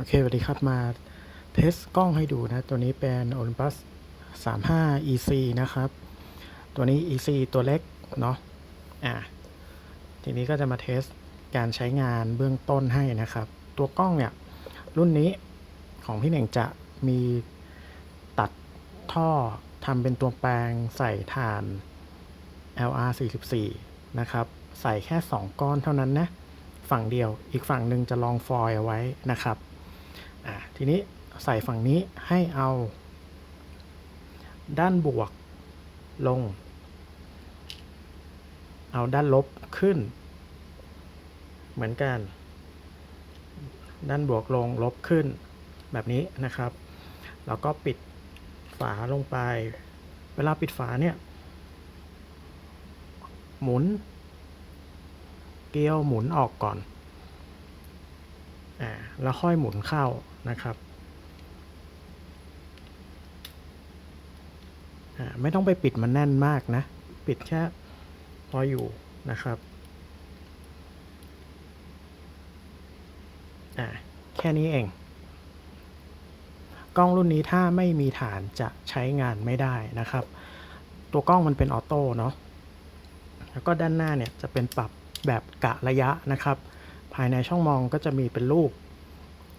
โอเคสวัสดีครับมาเทสกล้องให้ดูนะ ตัวนี้เป็น Olympus 35 EC นะครับ ตัวนี้ EC ตัวเล็กเนาะอะทีนี้ก็จะมาเทสการใช้งานเบื้องต้นให้นะครับ ตัวกล้องเนี่ย รุ่นนี้ของพี่เหน่งจะมีตัดท่อทำเป็นตัวแปลงใส่ฐาน LR 44นะครับ ใส่แค่ 2 ก้อนเท่านั้นนะ ฝั่งเดียว อีกฝั่งหนึ่งจะลองฟอยล์เอาไว้นะครับ อ่าทีนี้ใส่ฝั่งนี้ให้เอา ด้านบวกลง เอาด้านลบขึ้น เหมือนกัน ด้านบวกลงลบขึ้นแบบนี้นะครับ แล้วก็ปิดฝาลงไป เวลาปิดฝาเนี่ย หมุน เกลียวหมุนออกก่อน อ่าแล้วค่อยหมุนเข้านะครับอ่าไม่ต้องไปปิดมันแน่นมากนะ ปิดแค่พออยู่นะครับอ่าแค่นี้เอง กล้องรุ่นนี้ถ้าไม่มีฐานจะใช้งานไม่ได้นะครับ ตัวกล้องมันเป็นออโต้เนาะแล้วก็ด้านหน้าเนี่ยจะเป็นปรับแบบกะระยะนะครับายในช่องมองก็จะมีเป็นรูป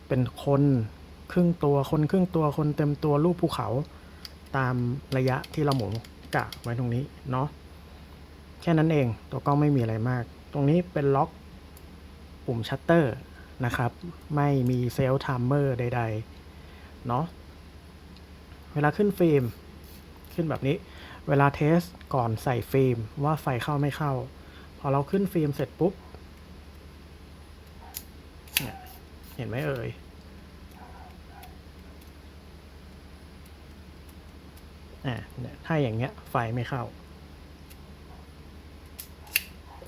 เป็นคนครึ่งตัวคนครึ่งตัวคนเต็มตัวรูปภูเขา ตามระยะที่เราหมุนกะไว้ตรงนี้เนาะแค่นั้นเองตัวกล้องไม่มีอะไรมาก ตรงนี้เป็นล็อกปุ่มชัตเตอร์นะครับ ไม่มีเซลล์ไทม์เมอร์ใดๆเนาะเวลาขึ้นฟิล์ม ขึ้นแบบนี้ เวลาเทสก่อนใส่ฟิล์มว่าไฟเข้าไม่เข้า พอเราขึ้นฟิล์มเสร็จปุ๊บเนี่ย เห็นไหมเอ่ยอะเนี่ถ้าอย่างเงี้ยไฟไม่เข้า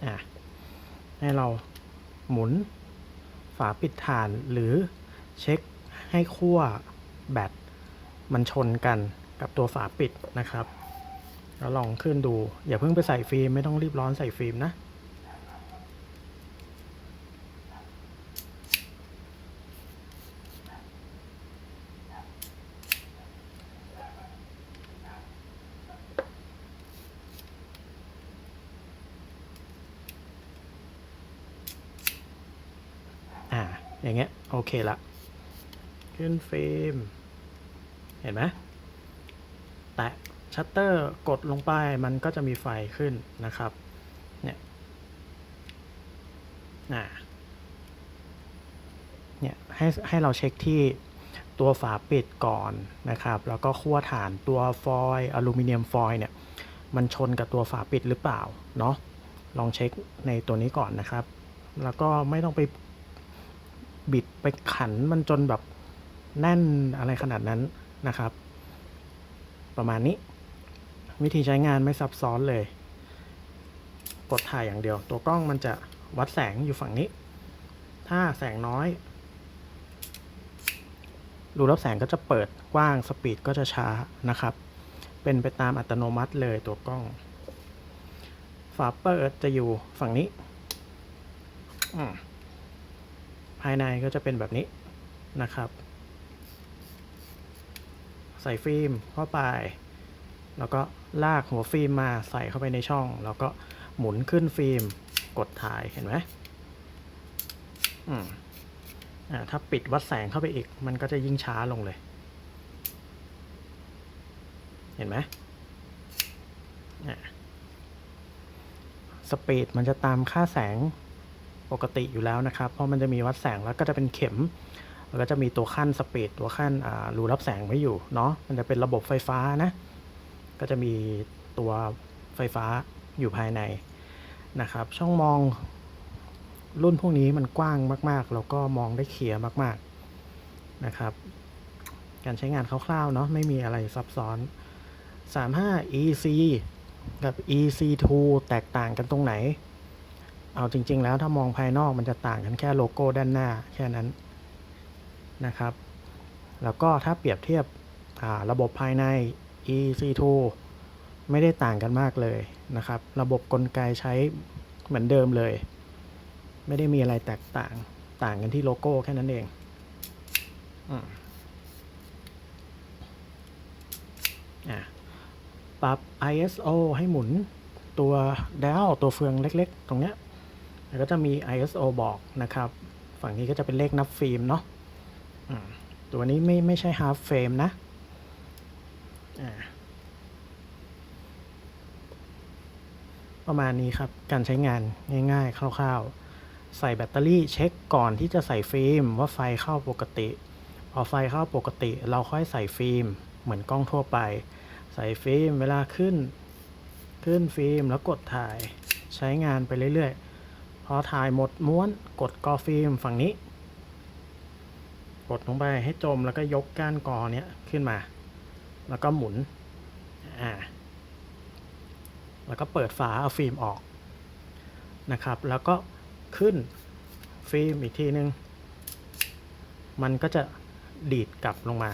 อะให้เราหมุนฝาปิดฐานหรือเช็คให้ขั้วแบตมันชนกันกับตัวฝาปิดนะครับ แล้วลองขึ้นดู อย่าเพิ่งไปใส่ฟิล์ม ไม่ต้องรีบร้อนใส่ฟิล์มนะ อ่าอย่างเงี้ยโอเคละขึ้นเฟิล์มเห็นไหมแตะชัตเตอร์กดลงไปมันก็จะมีไฟขึ้นนะครับเนี่ยอ่าเนี่ยให้ให้เราเช็คที่ตัวฝาปิดก่อนนะครับ แล้วก็ขั้วฐานตัวฟอยล์อลูมิเนียมฟอยล์เนี่ยมันชนกับตัวฝาปิดหรือเปล่าเนาะลองเช็คในตัวนี้ก่อนนะครับ แล้วก็ไม่ต้องไป บิดไปขันมันจนแบบแน่นอะไรขนาดนั้นนะครับ ประมาณนี้ วิธีใช้งานไม่ซับซ้อนเลย กดถ่ายอย่างเดียว ตัวกล้องมันจะวัดแสงอยู่ฝั่งนี้ ถ้าแสงน้อยรูรับแสงก็จะเปิดกว้างสปีดก็จะช้านะครับ เป็นไปตามอัตโนมัติเลยตัวกล้องฝาเปิดจะอยู่ฝั่งนี้ อืม ภายในก็จะเป็นแบบนี้นะครับ ใส่ฟิล์มเข้าไป แล้วก็ลากหัวฟิล์มมาใส่เข้าไปในช่อง แล้วก็หมุนขึ้นฟิล์มกดถ่ายเห็นไหมอืมอ่าถ้าปิดวัดแสงเข้าไปอีก มันก็จะยิ่งช้าลงเลย เห็นไหมอ่าสปีดมันจะตามค่าแสง ปกติอยู่แล้วนะครับ เพราะมันจะมีวัดแสงแล้วก็จะเป็นเข็ม แล้วก็จะมีตัวขั้นสปีดตัวขั้นรูรับแสงไว้อยู่เนาะมันจะเป็นระบบไฟฟ้านะ ก็จะมีตัวไฟฟ้าอยู่ภายในนะครับ ช่องมองรุ่นพวกนี้มันกว้างมาก ๆ แล้วก็มองได้เคลียร์มาก ๆ นะครับ การใช้งานคร่าว ๆ เนาะไม่มีอะไรซับซ้อน 35 EC กับ EC2 แตกต่างกันตรงไหน เอาจริง ๆ แล้วถ้ามองภายนอกมันจะต่างกันแค่โลโก้ด้านหน้าแค่นั้นนะครับ แล้วก็ถ้าเปรียบเทียบระบบภายใน EC2 ไม่ได้ต่างกันมากเลยนะครับ ระบบกลไกใช้เหมือนเดิมเลย ไม่ได้มีอะไรแตกต่างต่างกันที่โลโก้แค่นั้นเองอะปรับ ISO ให้หมุนตัวดาวตัวเฟืองเล็ก ๆ ตรงเนี้ย แล้วก็จะมี ISO บอกนะครับ ฝั่งนี้ก็จะเป็นเลขนับฟิล์มเนาะตัวนี้ไม่ไม่ใช่ half frame นะประมาณนี้ครับ การใช้งานง่าย ๆ คร่าวๆ ใส่แบตเตอรี่เช็คก่อนที่จะใส่ฟิล์มว่าไฟเข้าปกติ พอไฟเข้าปกติ เราค่อยใส่ฟิล์ม เหมือนกล้องทั่วไป ใส่ฟิล์มเวลาขึ้น ขึ้นฟิล์มแล้วกดถ่ายใช้งานไปเรื่อยๆ อถ่ายหมดม้วนกดกอฟิล์มฝั่งนี้ กดลงไปให้จมแล้วก็ยกก้านกอเนี้ยขึ้นมา แล้วก็หมุนอ่าแล้วก็เปิดฝาเอาฟิล์มออกนะครับ แล้วก็ขึ้นฟิล์มอีกทีนึง มันก็จะดีดกลับลงมา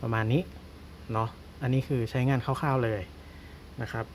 ประมาณนี้เนาะอันนี้คือใช้งานคร่าวๆเลยนะครับ